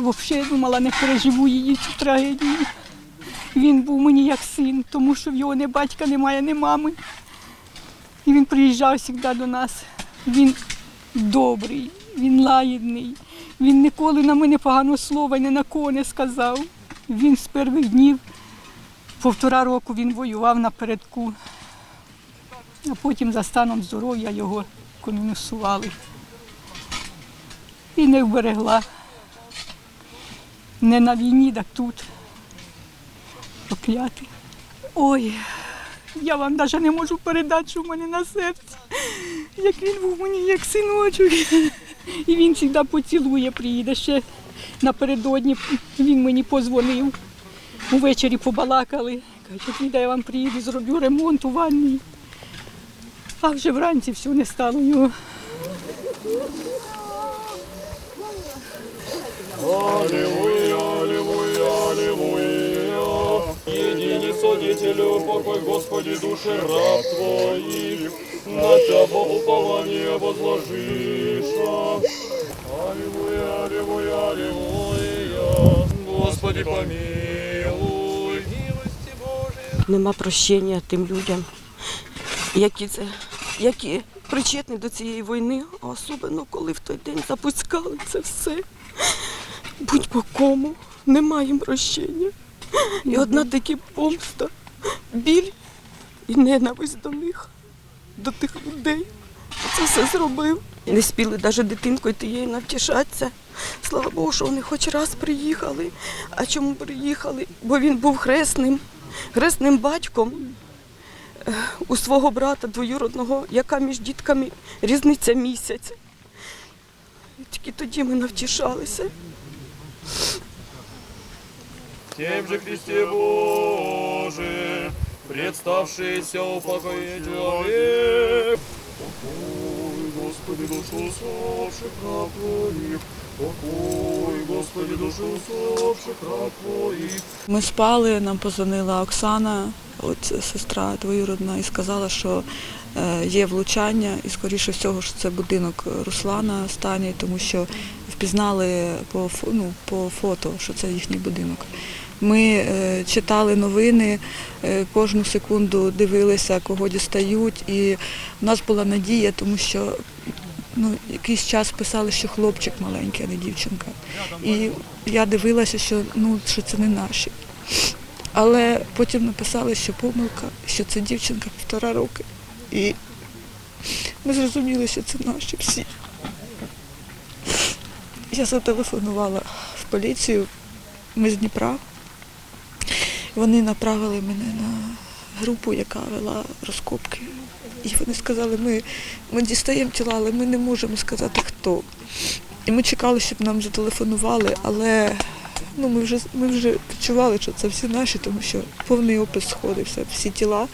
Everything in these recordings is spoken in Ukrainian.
взагалі думала, не переживу її цю трагедію. Він був мені як син, тому що в його не батька немає, ні мами. І він приїжджав завжди до нас. Він добрий, він лагідний. Він ніколи на мене поганого слова ні на кого не сказав. Він з перших днів, півтора року він воював напередку, а потім за станом здоров'я його конусували. І не вберегла. Не на війні, так тут. Прокляти. Ой, я вам навіть не можу передати, що в мене на серці. Як він був мені, як синочок. І він завжди поцілує, приїде ще напередодні. Він мені позвонив. Увечері побалакали. Каже, «Ліда, я вам приїду, зроблю ремонт у ванні. А вже вранці все не стало його. Аллилуйя, Содителю, покой, Господи, души раб Твоих, на Тебя упование возложишь. Аллилуйя, аллилуйя, аллилуйя. Господи, помилуй. Нема прощення тим людям, які це, які причетні до цієї війни, а особливо коли в той день запускали це все. Будь по кому, немає їм прощення. І одна тільки помста, біль і ненависть до них, до тих людей. Це все зробив. Не спіли навіть дитинкою тією навтішатися. Слава Богу, що вони хоч раз приїхали. А чому приїхали? Бо він був хресним, хресним батьком е, у свого брата двоюродного, яка між дітками різниця місяць. І тільки тоді ми навтішалися. Тем же Христе Боже, представшийся упокоить человек. Покой, Господи, душу усопших раб Твоих. Покой, Господи, душу усопших раб Твоих. Ми спали, нам позвонила Оксана, от сестра двоюродна, і сказала, що е, є влучання, і скоріше всього, що це будинок Руслана останній, тому що впізнали по, ну, по фото, що це їхній будинок. Ми е, читали новини, е, кожну секунду дивилися, кого дістають, і в нас була надія, тому що ну, якийсь час писали, що хлопчик маленький, а не дівчинка. І я дивилася, що, ну, що це не наші. Але потім написали, що помилка, що це дівчинка півтора роки. І ми зрозуміли, що це наші всі. Я зателефонувала в поліцію, ми з Дніпра. Вони направили мене на групу, яка вела розкопки. І вони сказали, ми, ми дістаємо тіла, але ми не можемо сказати хто. І ми чекали, щоб нам зателефонували, але ну, ми, вже, ми вже відчували, що це всі наші, тому що повний опис сходився. Всі тіла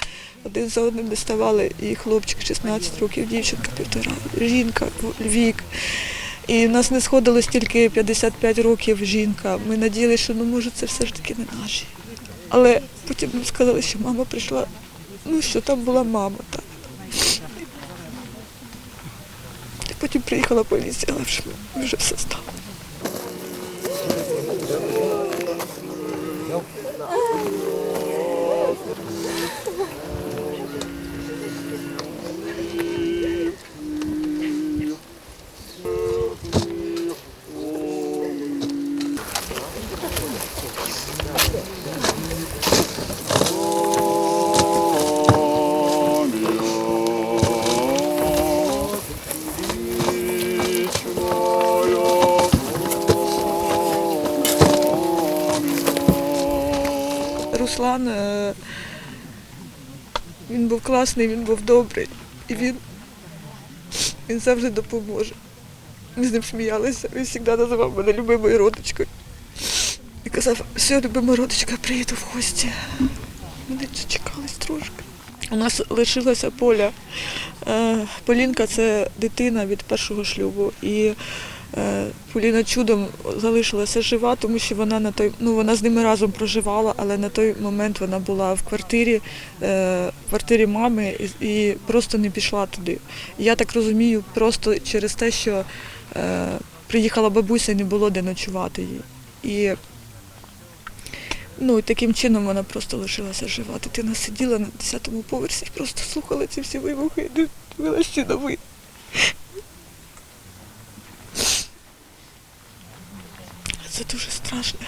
один за одним доставали. І хлопчик 16 років, дівчинка півтора, жінка вік. І в нас не сходилось тільки 55 років жінка. Ми надіялися, що ну може це все ж таки не наші. Але потім нам сказали, що мама прийшла, ну що там була мама. Так. Потім приїхала поліція, але вже, вже все стало. Руслан, е, він був класний, він був добрий. І він, він завжди допоможе. Ми з ним сміялися, він завжди називав мене любимою родичкою. І казав, все, любима родичка, приїду в гості. Ми не дочекались трошки. У нас лишилася поля. Е, Полінка це дитина від першого шлюбу. І Поліна чудом залишилася жива, тому що вона на той, ну вона з ними разом проживала, але на той момент вона була в квартирі, е, в квартирі мами і, просто не пішла туди. Я так розумію, просто через те, що е, приїхала бабуся не було де ночувати їй. І ну, таким чином вона просто лишилася жива. Дитина сиділа на 10-му поверсі і просто слухала ці всі вибухи і дивилася ці новини. Це дуже страшно.